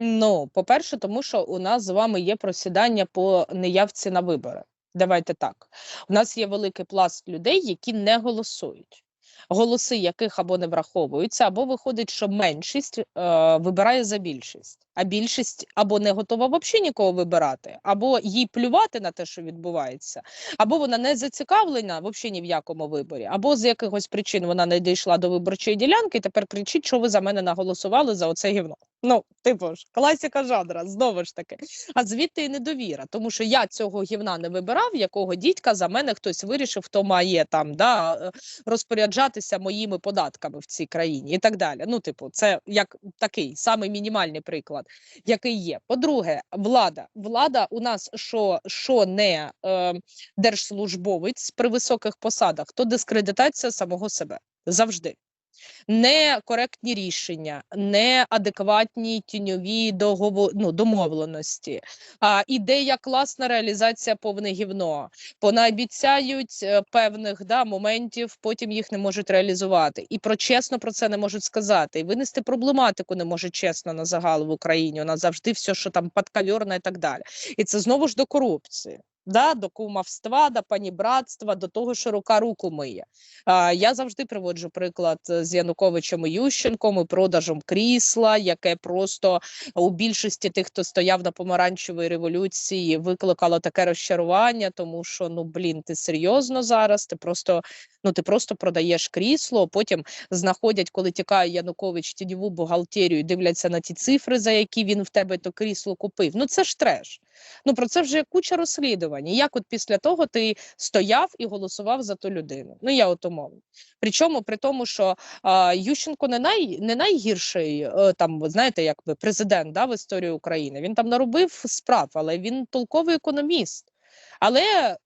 Ну, по-перше, тому що у нас з вами є просідання по неявці на вибори. Давайте так. У нас є великий пласт людей, які не голосують. Голоси яких або не враховуються, або виходить, що меншість е, вибирає за більшість, а більшість або не готова взагалі нікого вибирати, або їй плювати на те, що відбувається, або вона не зацікавлена взагалі ні в якому виборі, або з якихось причин вона не дійшла до виборчої ділянки і тепер кричить, що ви за мене наголосували за оце гівно. Ну, типу ж, класика жанра, знову ж таки. А звідти і недовіра, тому що я цього гівна не вибирав, якого дідька за мене хтось вирішив, хто має там да, е, розпоряджатися моїми податками в цій країні і так далі. Ну, типу, це як такий самий мінімальний приклад, який є. По-друге, влада. Влада у нас що, що не е, держслужбовець при високих посадах, то дискредитація самого себе завжди некоректні рішення, неадекватні тіньові договор, ну, домовленості. А ідея класна реалізація повне гівно. Понаобіцяють е, певних да, моментів, потім їх не можуть реалізувати. І про чесно про це не можуть сказати. І винести проблематику не може чесно на загал в Україні. У нас завжди все, що там подкальорне і так далі. І це знову ж до корупції да, до кумовства, до панібратства, до того, що рука руку миє. А, Я завжди приводжу приклад з Януковичем і Ющенком і продажем крісла, яке просто у більшості тих, хто стояв на помаранчевій революції, викликало таке розчарування, тому що ну блін, ти серйозно зараз? Ти просто ну ти просто продаєш крісло. Потім знаходять, коли тікає Янукович тіньову бухгалтерію, дивляться на ті цифри, за які він в тебе то крісло купив. Ну це ж треш. Ну про це вже куча розслідувань. Як от після того ти стояв і голосував за ту людину? Ну я от умовно. Причому при тому, що а, Ющенко не най не найгірший е, там, знаєте, якби президент да, в історії України. Він там наробив справ, але він толковий економіст. Але,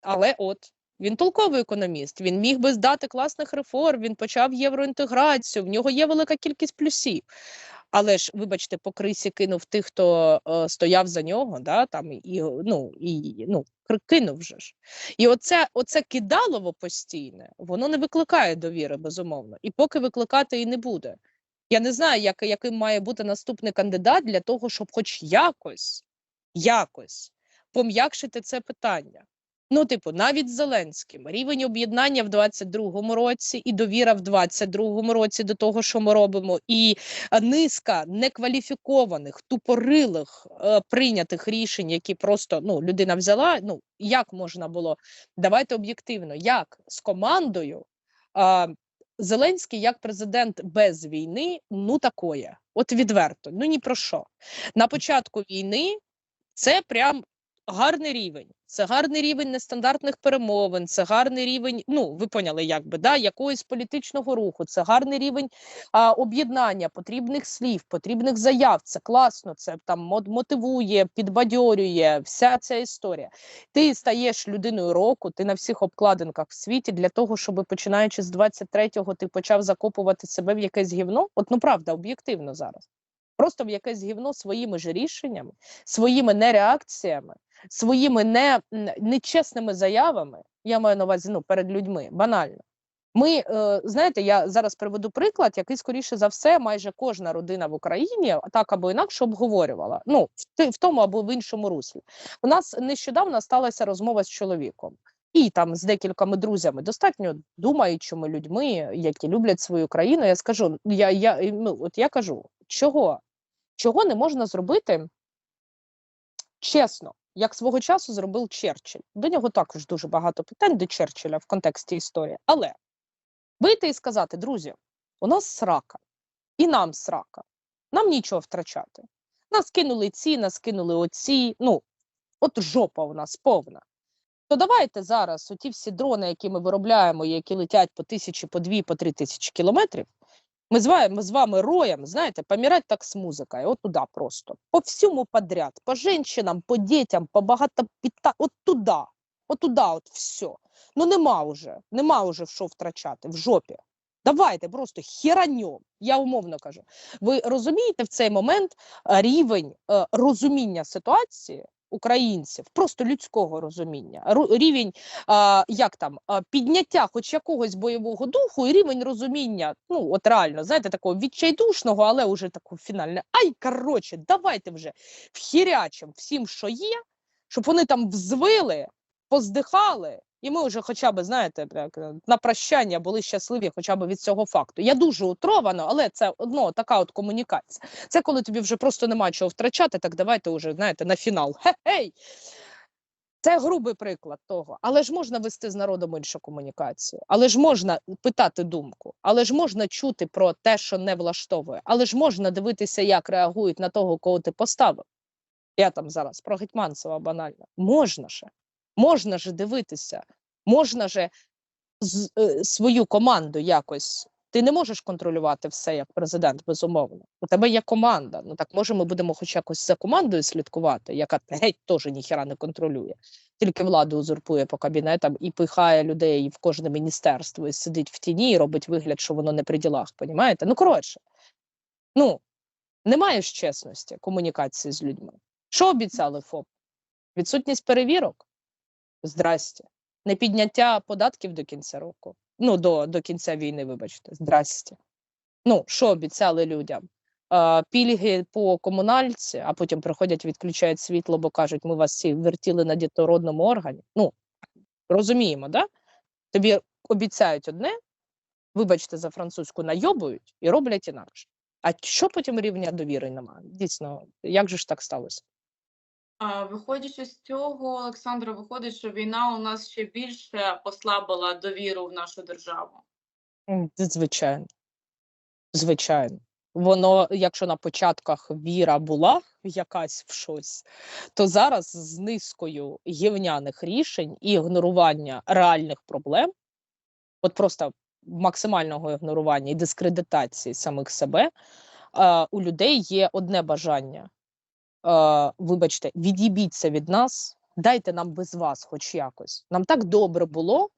Але от. Він толковий економіст, він міг би здати класних реформ, він почав євроінтеграцію, в нього є велика кількість плюсів. Але ж, вибачте, по крисі кинув тих, хто е, стояв за нього, да, там і ну і ну кинув вже ж. І оце оце кидалово постійне, воно не викликає довіри, безумовно. І поки викликати і не буде. Я не знаю, як, яким має бути наступний кандидат для того, щоб хоч якось, якось пом'якшити це питання. Ну, типу, навіть з Зеленським рівень об'єднання в 22-му році і довіра в 22-му році до того, що ми робимо, і низка некваліфікованих, тупорилих е, прийнятих рішень, які просто ну людина взяла. Ну як можна було давайте об'єктивно, як з командою е, Зеленський як президент без війни, ну такое, от відверто, ну ні про що на початку війни. Це прям гарний рівень. Це гарний рівень нестандартних перемовин, це гарний рівень. Ну ви поняли, як би да якогось політичного руху. Це гарний рівень а, об'єднання, потрібних слів, потрібних заяв. Це класно, це там мотивує, підбадьорює. Вся ця історія. Ти стаєш людиною року. Ти на всіх обкладинках в світі для того, щоб починаючи з 23-го ти почав закопувати себе в якесь гівно. От ну правда, об'єктивно зараз. Просто в якесь гівно своїми ж рішеннями, своїми нереакціями своїми не, нечесними заявами, я маю на увазі ну, перед людьми, банально. Ми е, знаєте, я зараз приведу приклад, який скоріше за все, майже кожна родина в Україні так або інакше обговорювала. Ну в, в тому або в іншому руслі. У нас нещодавно сталася розмова з чоловіком. І там з декількома друзями, достатньо думаючими людьми, які люблять свою країну. Я скажу, я я ну от я кажу, чого? Чого не можна зробити чесно? як свого часу зробив Черчилль. До нього також дуже багато питань до Черчилля в контексті історії. Але вийти і сказати, друзі, у нас срака, і нам срака, нам нічого втрачати. Нас кинули ці, нас кинули оці. Ну, от жопа у нас повна. То давайте зараз оті всі дрони, які ми виробляємо, які летять по тисячі, по дві, по три тисячі кілометрів, ми з вами, з вами роем, знаєте, помирать так з музикою, от туди просто. По всьому подряд, по женщинам, по дітям, по багатопіта, от туди, от туди, от все. Ну нема вже, нема вже в що втрачати, в жопі. Давайте просто хераньом, я умовно кажу. Ви розумієте в цей момент рівень е, розуміння ситуації, українців, просто людського розуміння, рівень а, як там підняття хоч якогось бойового духу і рівень розуміння, ну от реально, знаєте, такого відчайдушного, але уже такого фінальне. Ай, коротше, давайте вже вхірячим всім, що є, щоб вони там взвили, поздихали, і ми вже хоча б, знаєте, е, на прощання були щасливі хоча б від цього факту. Я дуже утровано, але це одно така от комунікація. Це коли тобі вже просто нема чого втрачати, так давайте вже, знаєте, на фінал. Хе-хей! Це грубий приклад того. Але ж можна вести з народом іншу комунікацію, але ж можна питати думку, але ж можна чути про те, що не влаштовує, але ж можна дивитися, як реагують на того, кого ти поставив. Я там зараз про Гетьманцева банально. Можна же, можна же дивитися, можна же з, е, свою команду якось. Ти не можеш контролювати все як президент, безумовно. У тебе є команда. Ну так може, ми будемо хоч якось за командою слідкувати, яка геть теж ніхіра не контролює, тільки владу узурпує по кабінетам і пихає людей в кожне міністерство і сидить в тіні і робить вигляд, що воно не при ділах. Понімаєте? Ну коротше, ну немає ж чесності комунікації з людьми. Що обіцяли ФОП? Відсутність перевірок? Здрасте. Не підняття податків до кінця року. Ну, до, до кінця війни, вибачте, здрасте. Ну, що обіцяли людям? Е, пільги по комунальці, а потім приходять, відключають світло, бо кажуть, ми вас всі вертіли на дітородному органі. Ну, розуміємо, да? Тобі обіцяють одне, вибачте за французьку, найобують і роблять інакше. А що потім рівня довіри немає? Дійсно, як же ж так сталося? Виходячи з цього, Олександра, виходить, що війна у нас ще більше послабила довіру в нашу державу. Звичайно. Звичайно. Воно, якщо на початках віра була якась в щось, то зараз з низкою гівняних рішень і ігнорування реальних проблем, от просто максимального ігнорування і дискредитації самих себе, у людей є одне бажання. Вибачте, від'їбіться від нас, дайте нам без вас, хоч якось. Нам так добре було,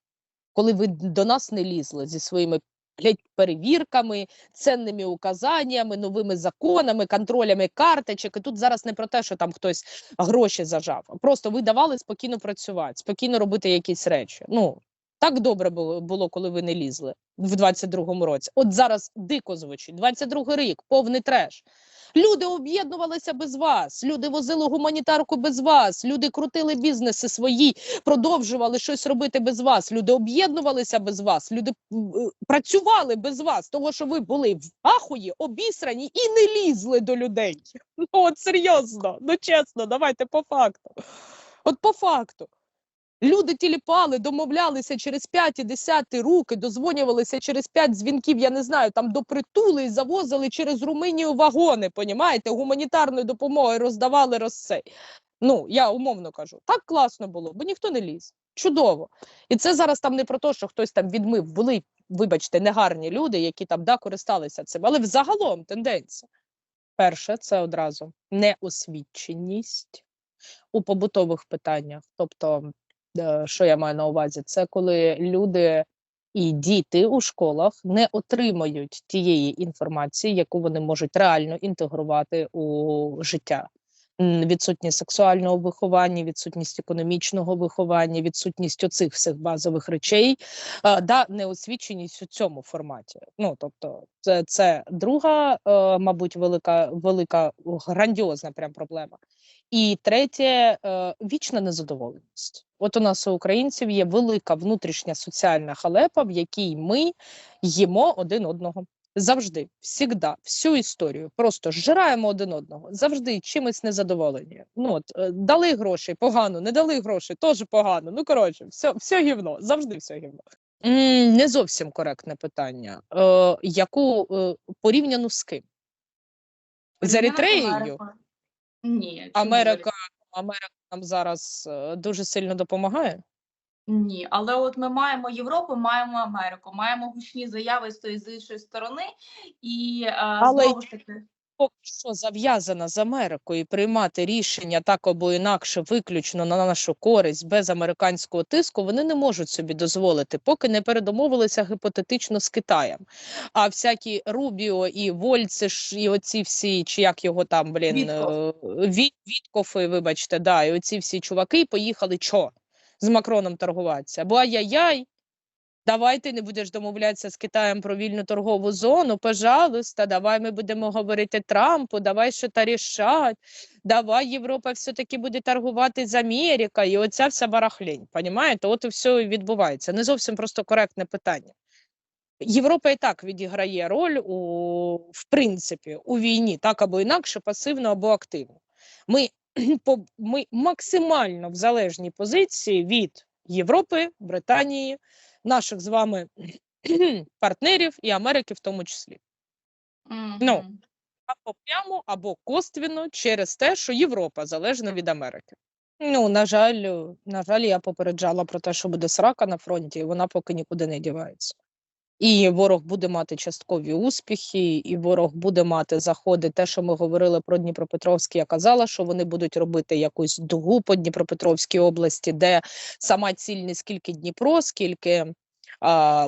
коли ви до нас не лізли зі своїми блядь, перевірками, ценними указаннями, новими законами, контролями карточок. І тут зараз не про те, що там хтось гроші зажав. Просто ви давали спокійно працювати, спокійно робити якісь речі. Ну так добре було, було коли ви не лізли в 22-му році. От зараз дико звучить. 22-й рік, повний треш. Люди об'єднувалися без вас, люди возили гуманітарку без вас, люди крутили бізнеси свої, продовжували щось робити без вас. Люди об'єднувалися без вас, люди е, працювали без вас, того що ви були в ахуї, обісрані і не лізли до людей. Ну от серйозно, ну чесно, давайте по факту. От по факту. Люди тіліпали, домовлялися через 5 і 10 руки, дозвонювалися через 5 дзвінків, я не знаю, там до притули і завозили через Румунію вагони, понімаєте, гуманітарної допомоги роздавали розсей. Ну, я умовно кажу, так класно було, бо ніхто не ліз. Чудово. І це зараз там не про те, що хтось там відмив, були, вибачте, негарні люди, які там да, користалися цим. Але взагалом тенденція. Перше, це одразу неосвіченість у побутових питаннях. Тобто, що я маю на увазі, це коли люди і діти у школах не отримують тієї інформації, яку вони можуть реально інтегрувати у життя. Відсутність сексуального виховання, відсутність економічного виховання, відсутність оцих всіх базових речей, е, да, неосвіченість у цьому форматі. Ну тобто, це, це друга, е, мабуть, велика, велика грандіозна прям проблема. І третє е, вічна незадоволеність. От у нас у українців є велика внутрішня соціальна халепа, в якій ми їмо один одного. Завжди, всігда, всю історію. Просто зжираємо один одного, завжди чимось незадоволені. Ну от е, дали гроші, погано, не дали гроші, теж погано. Ну коротше, все, все гівно, завжди все гівно. М, не зовсім коректне питання. Е, яку е, порівняно з ким? З Еритреєю? Ні, Америка, Америка нам зараз е, дуже сильно допомагає. Ні, але от ми маємо Європу, маємо Америку, маємо гучні заяви з тої з іншої сторони, і е, Але- знову ж таки, поки що зав'язана з Америкою приймати рішення так або інакше, виключно на нашу користь без американського тиску, вони не можуть собі дозволити, поки не передомовилися гіпотетично з Китаєм. А всякі Рубіо і Вольци ж, і оці всі, чи як його там, блін, Вітков. е, Віткофи, вибачте, да, і оці всі чуваки поїхали чо? З Макроном торгуватися. Бо ай-яй-яй, Давай ти не будеш домовлятися з Китаєм про вільну торгову зону. Пожалуйста, давай ми будемо говорити Трампу, давай що та рішать, давай Європа все-таки буде торгувати з Америкою. І оця вся барахлінь. Понімаєте? От і все відбувається. Не зовсім просто коректне питання. Європа і так відіграє роль у в принципі у війні, так або інакше, пасивно або активно. Ми, по- ми максимально в залежній позиції від Європи, Британії, наших з вами партнерів і Америки в тому числі. Ну, Або прямо, або коствіно через те, що Європа залежна від Америки. Ну, на жаль, на жаль, я попереджала про те, що буде срака на фронті, і вона поки нікуди не дівається. І ворог буде мати часткові успіхи, і ворог буде мати заходи. Те, що ми говорили про Дніпропетровський, я казала, що вони будуть робити якусь дугу по Дніпропетровській області, де сама ціль скільки Дніпро, скільки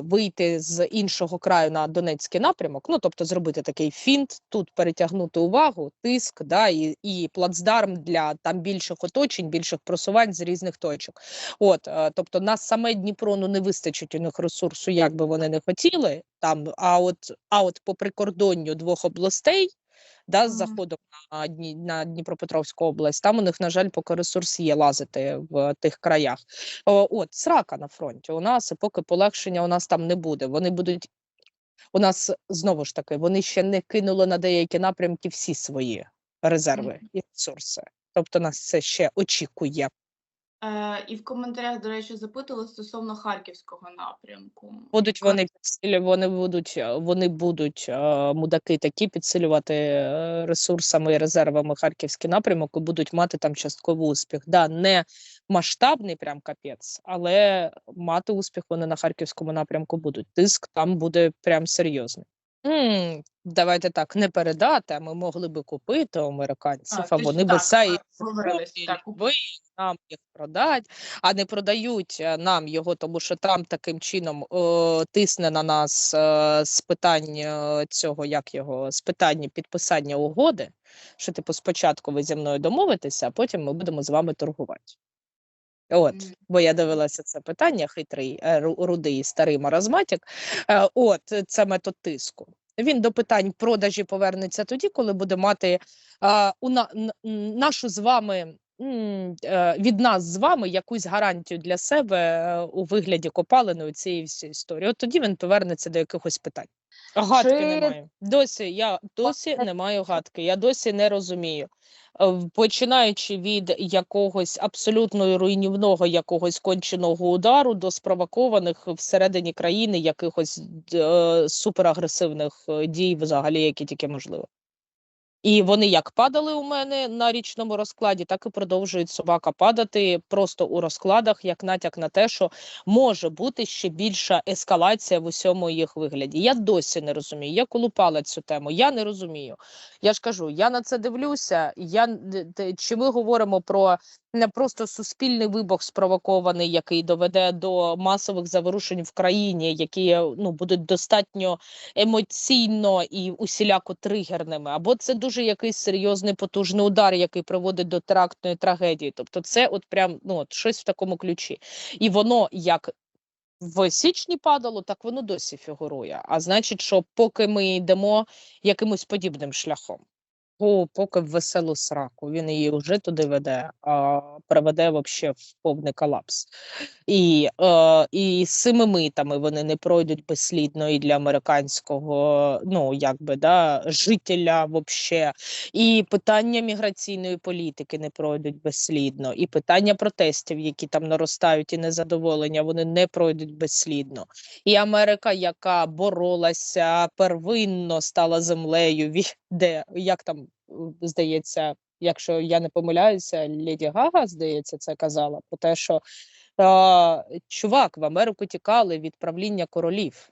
вийти з іншого краю на Донецький напрямок. Ну тобто зробити такий фінт, тут перетягнути увагу, тиск, да, і, і плацдарм для там більших оточень, більших просувань з різних точок. От, е, тобто, на саме Дніпро ну, не вистачить у них ресурсу, як би вони не хотіли. Там, а от, а от по прикордонню двох областей, да, з заходом на, Дні, на Дніпропетровську область, там у них, на жаль, поки ресурс є лазити в тих краях. О, от, срака на фронті у нас, і поки полегшення у нас там не буде. Вони будуть. У нас знову ж таки, вони ще не кинули на деякі напрямки всі свої резерви і ресурси. Тобто нас це ще очікує. Е, і в коментарях, до речі, запитували стосовно харківського напрямку. Будуть вони підсилю, вони будуть, е, вони будуть е, мудаки такі підсилювати ресурсами і резервами харківський напрямок і будуть мати там частковий успіх. Да, не масштабний прям капець, але мати успіх вони на харківському напрямку будуть. Тиск там буде прям серйозний. М, давайте так, не передати, а ми могли би купити у американців, а, точно вони би так, це і говорились, купили так, би, нам їх продать, а не продають е, нам його, тому що Трамп таким чином е, тисне на нас е, з питань е, цього, як його, з питання підписання угоди, що типу спочатку ви зі мною домовитеся, а потім ми будемо з вами торгувати. От, бо я дивилася це питання, хитрий, е, рудий старий маразматик. Е, От, це метод тиску. Він до питань продажі повернеться тоді, коли буде мати а, у на, нашу з вами від нас з вами якусь гарантію для себе е, у вигляді копалини цієї всієї історії. От тоді він повернеться до якихось питань. Гадки Чи- немає. Досі я досі не маю гадки. Я досі не розумію. Е, Починаючи від якогось абсолютно руйнівного якогось конченого удару до спровокованих всередині країни якихось е, суперагресивних е, дій, взагалі, які тільки можливо. І вони як падали у мене на річному розкладі, так і продовжують собака падати просто у розкладах, як натяк на те, що може бути ще більша ескалація в усьому їх вигляді. Я досі не розумію. Я колупала цю тему. Я не розумію. Я ж кажу, я на це дивлюся. Я чи ми говоримо про не просто суспільний вибух спровокований, який доведе до масових заворушень в країні, які ну будуть достатньо емоційно і усіляко тригерними, або це дуже якийсь серйозний потужний удар, який приводить до терактної трагедії. Тобто, це от прям ну от щось в такому ключі, і воно як. В січні падало, так воно досі фігурує. А значить, що поки ми йдемо якимось подібним шляхом, поки в веселу сраку він її вже туди веде, а приведе вообще в повний колапс. І, е, і з цими митами вони не пройдуть безслідно і для американського, ну якби да, жителя вообще. І питання міграційної політики не пройдуть безслідно, і питання протестів, які там наростають, і незадоволення, вони не пройдуть безслідно. І Америка, яка боролася первинно, стала землею, де як там здається, якщо я не помиляюся, Леді Гага, здається, це казала про те, що е, чувак в Америку тікали від правління королів.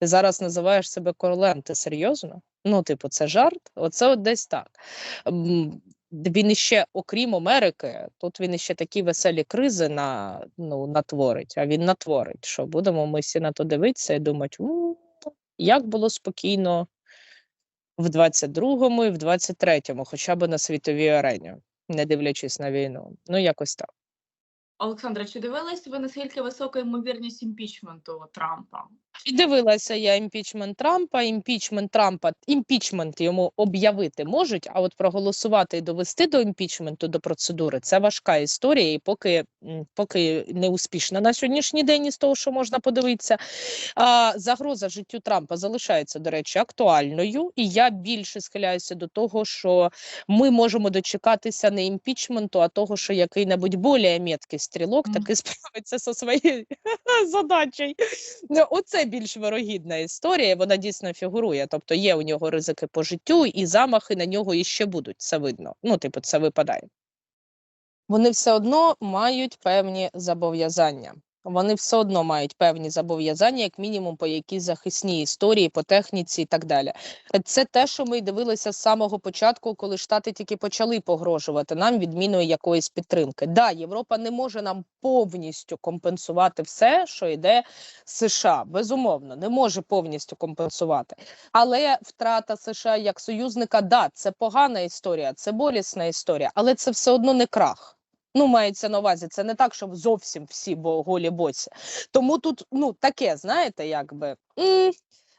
Ти зараз називаєш себе королем. Ти серйозно? Ну, типу, це жарт. Оце от десь так. Він іще, окрім Америки, тут він іще такі веселі кризи на, ну, натворить, а він натворить, що будемо ми всі на то дивитися і думати, як було спокійно в 22-му і в 23-му, хоча б на світовій арені, не дивлячись на війну. Ну, якось так. Олександра, чи дивились ви наскільки висока ймовірність імпічменту Трампа? І дивилася я імпічмент Трампа. Імпічмент Трампа, імпічмент йому об'явити можуть, а от проголосувати і довести до імпічменту до процедури це важка історія, і поки, поки не успішна на сьогоднішній день із того, що можна подивитися. А, загроза життю Трампа залишається, до речі, актуальною, і я більше схиляюся до того, що ми можемо дочекатися не імпічменту, а того, що який-небудь більш меткий стрілок таки справиться зі своєю задачею. Ну, Оце більш вирогідна історія. Вона дійсно фігурує. Тобто є у нього ризики по життю, і замахи на нього іще будуть. Це видно. Ну, типу, це випадає. Вони все одно мають певні зобов'язання. Вони все одно мають певні зобов'язання, як мінімум, по якійсь захисній історії, по техніці і так далі. Це те, що ми дивилися з самого початку, коли Штати тільки почали погрожувати нам відміною якоїсь підтримки. Да, Європа не може нам повністю компенсувати все, що йде США. Безумовно, не може повністю компенсувати. Але втрата США як союзника, да, це погана історія, це болісна історія, але це все одно не крах. Ну, мається на увазі, це не так, що зовсім всі бо голі боці. Тому тут ну таке, знаєте, якби м,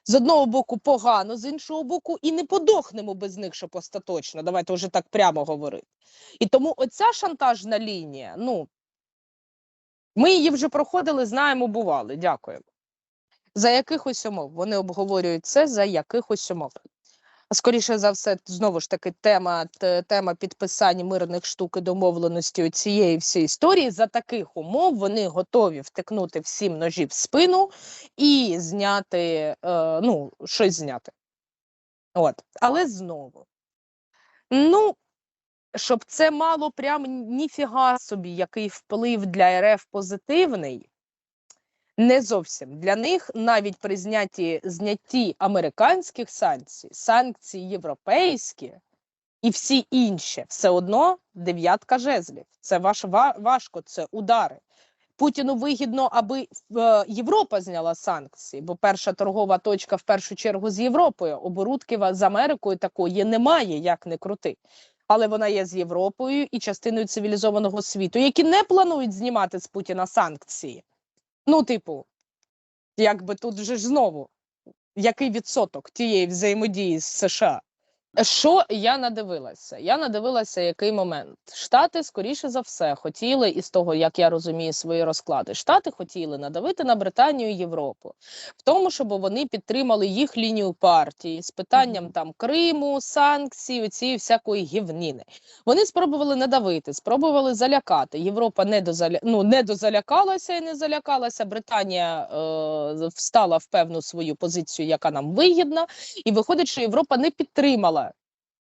з одного боку погано, з іншого боку, і не подохнемо без них, щоб остаточно. Давайте вже так прямо говорити. І тому оця шантажна лінія, ну ми її вже проходили, знаємо, бували. Дякую. За якихось умов вони обговорюють це за якихось умов. Скоріше за все, знову ж таки, тема, тема підписання мирних штук і домовленості цієї всієї історії. За таких умов вони готові втикнути всім ножі в спину і зняти, е, ну, щось зняти. От. Але знову. Ну, щоб це мало прям ніфіга собі, який вплив для РФ позитивний. Не зовсім для них навіть при знятті знятті американських санкцій, санкції європейські і всі інші, все одно дев'ятка жезлів. Це ваш важко, це удари. Путіну вигідно, аби е, Європа зняла санкції, бо перша торгова точка в першу чергу з Європою. Оборудки з Америкою такої немає, як не крути. Але вона є з Європою і частиною цивілізованого світу, які не планують знімати з Путіна санкції. Ну, типу, якби тут вже ж знову, який відсоток тієї взаємодії з США? Що я надивилася? Я надивилася, який момент. Штати, скоріше за все, хотіли, із того, як я розумію свої розклади, Штати хотіли надавити на Британію і Європу в тому, щоб вони підтримали їх лінію партії з питанням там Криму, санкцій, цієї всякої гівніни. Вони спробували надавити, спробували залякати. Європа не дозаля... ну, не дозалякалася і не залякалася. Британія е... встала в певну свою позицію, яка нам вигідна, і виходить, що Європа не підтримала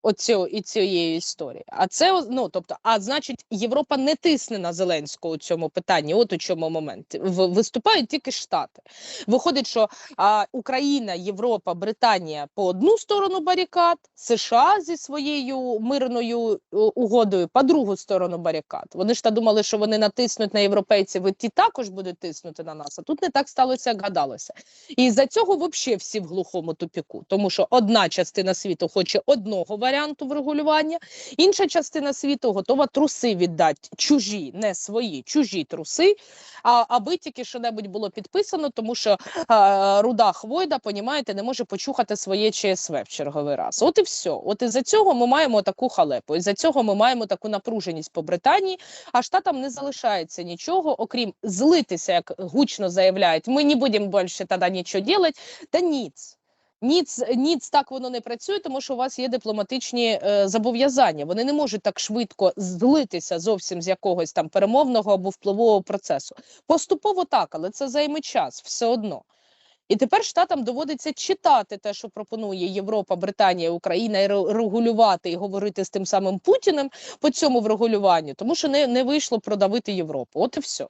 оцю і цієї історії. А це ну тобто, а значить, Європа не тисне на Зеленського у цьому питанні. От у чому момент В- виступають тільки Штати. Виходить, що а, Україна, Європа, Британія по одну сторону барикад, США зі своєю мирною е, угодою по другу сторону барикад. Вони ж та думали, що вони натиснуть на європейців, і ті також будуть тиснути на нас. А тут не так сталося, як гадалося. І за цього взагалі всі в глухому тупіку, тому що одна частина світу хоче одного варіанту врегулювання, інша частина світу готова труси віддати чужі, не свої, чужі труси, а аби тільки що-небудь було підписано, тому що а, руда хвойда, понімаєте, не може почухати своє ЧСВ в черговий раз. От і все. От із за цього ми маємо таку халепу. Із за цього ми маємо таку напруженість по Британії. А штатам не залишається нічого, окрім злитися, як гучно заявляють. Ми не будемо більше тоді нічого робити. Та ніц. Ніц, ніц так воно не працює, тому що у вас є дипломатичні е, зобов'язання. Вони не можуть так швидко злитися зовсім з якогось там перемовного або впливового процесу. Поступово так, але це займе час все одно. І тепер штатам доводиться читати те, що пропонує Європа, Британія, Україна, і регулювати і говорити з тим самим Путіним по цьому врегулюванню, тому що не, не вийшло продавити Європу. От і все.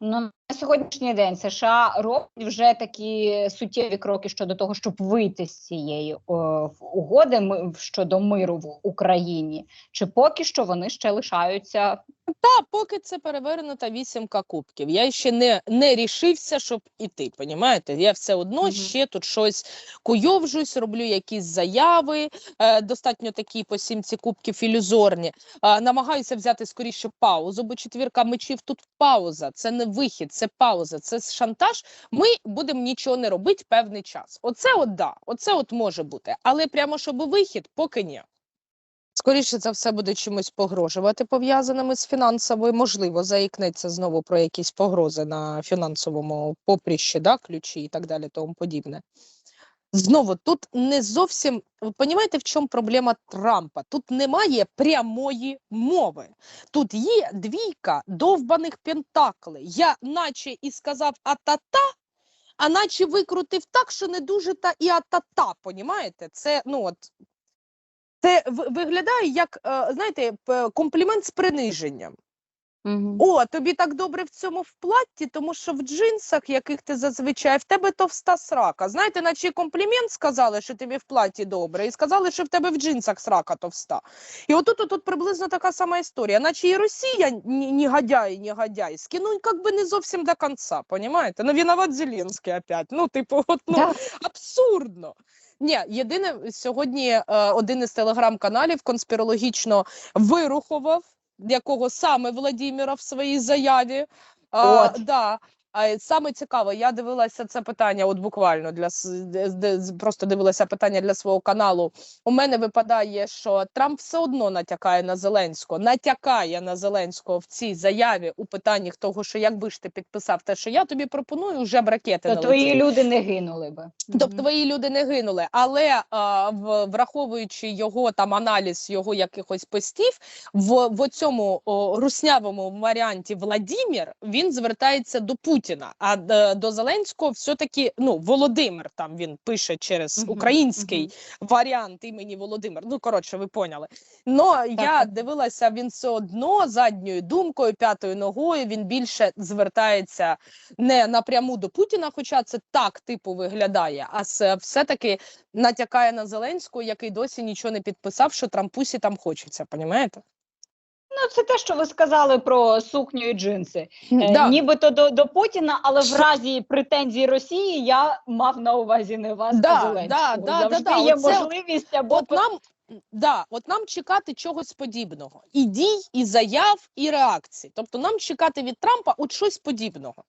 Ну на сьогоднішній день США роблять вже такі суттєві кроки щодо того, щоб вийти з цієї о, угоди щодо миру в Україні. Чи поки що вони ще лишаються Та поки це перевернута вісімка кубків. Я ще не, не рішився, щоб іти. Понімаєте? Я все одно Мгм. ще тут щось куйовжусь, роблю якісь заяви, е, достатньо такі по сімці кубків ілюзорні. Е, намагаюся взяти скоріше паузу, бо четвірка мечів тут пауза. Це не вихід, це пауза, це шантаж. Ми будемо нічого не робити певний час. Оце от да, оце от може бути. Але прямо щоб вихід, поки ні. Скоріше за все буде чимось погрожувати пов'язаними з фінансовою. Можливо, заікнеться знову про якісь погрози на фінансовому поприщі, да, ключі і так далі, тому подібне. Знову тут не зовсім ви розумієте, в чому проблема Трампа? Тут немає прямої мови. Тут є двійка довбаних пентаклей. Я наче і сказав а-та-та, а наче викрутив так, що не дуже та і а-та-та, понімаєте? Це ну от це виглядає як, е, знаєте, комплімент з приниженням. О, тобі так добре в цьому в платті, тому що в джинсах, яких ти зазвичай, в тебе товста срака. Знаєте, наче комплімент сказали, що тобі в платі добре, і сказали, що в тебе в джинсах срака товста. І отут, отут приблизно така сама історія. Наче і Росія ні, негодяй, негодяйські, ну як би не зовсім до кінця, понімаєте? Ну, виноват Зеленський опять. Ну, типу, от, ну, Да. абсурдно. Ні, єдине сьогодні е, один із телеграм-каналів конспірологічно вирухував, якого саме Владіміра в своїй заяві. А, От. да. А саме цікаво, я дивилася це питання, от буквально для просто дивилася питання для свого каналу. У мене випадає, що Трамп все одно натякає на Зеленського, натякає на Зеленського в цій заяві у питанні того, що якби ж ти підписав те, що я тобі пропоную, вже б ракети То твої люди не гинули би. Тобто твої люди не гинули, але а, в, враховуючи його там аналіз його якихось постів, в, в цьому о, руснявому варіанті Владімір він звертається до Путіна. А д- до Зеленського все-таки ну Володимир там він пише через український варіант імені Володимир. Ну коротше, ви поняли. Но я дивилася, він все одно задньою думкою, п'ятою ногою. Він більше звертається не напряму до Путіна, хоча це так типу виглядає, а все-таки натякає на Зеленського, який досі нічого не підписав, що Трампусі там хочеться. Понімаєте? Ну, це те, що ви сказали про сукню і джинси. Е, Да. Нібито до, до Путіна, але в разі претензій Росії я мав на увазі не вас, Да, а Зеленського. да, да, Завжди да. є Оце можливість або От нам, да, от нам чекати чогось подібного. І дій, і заяв, і реакцій. Тобто нам чекати від Трампа от щось подібного.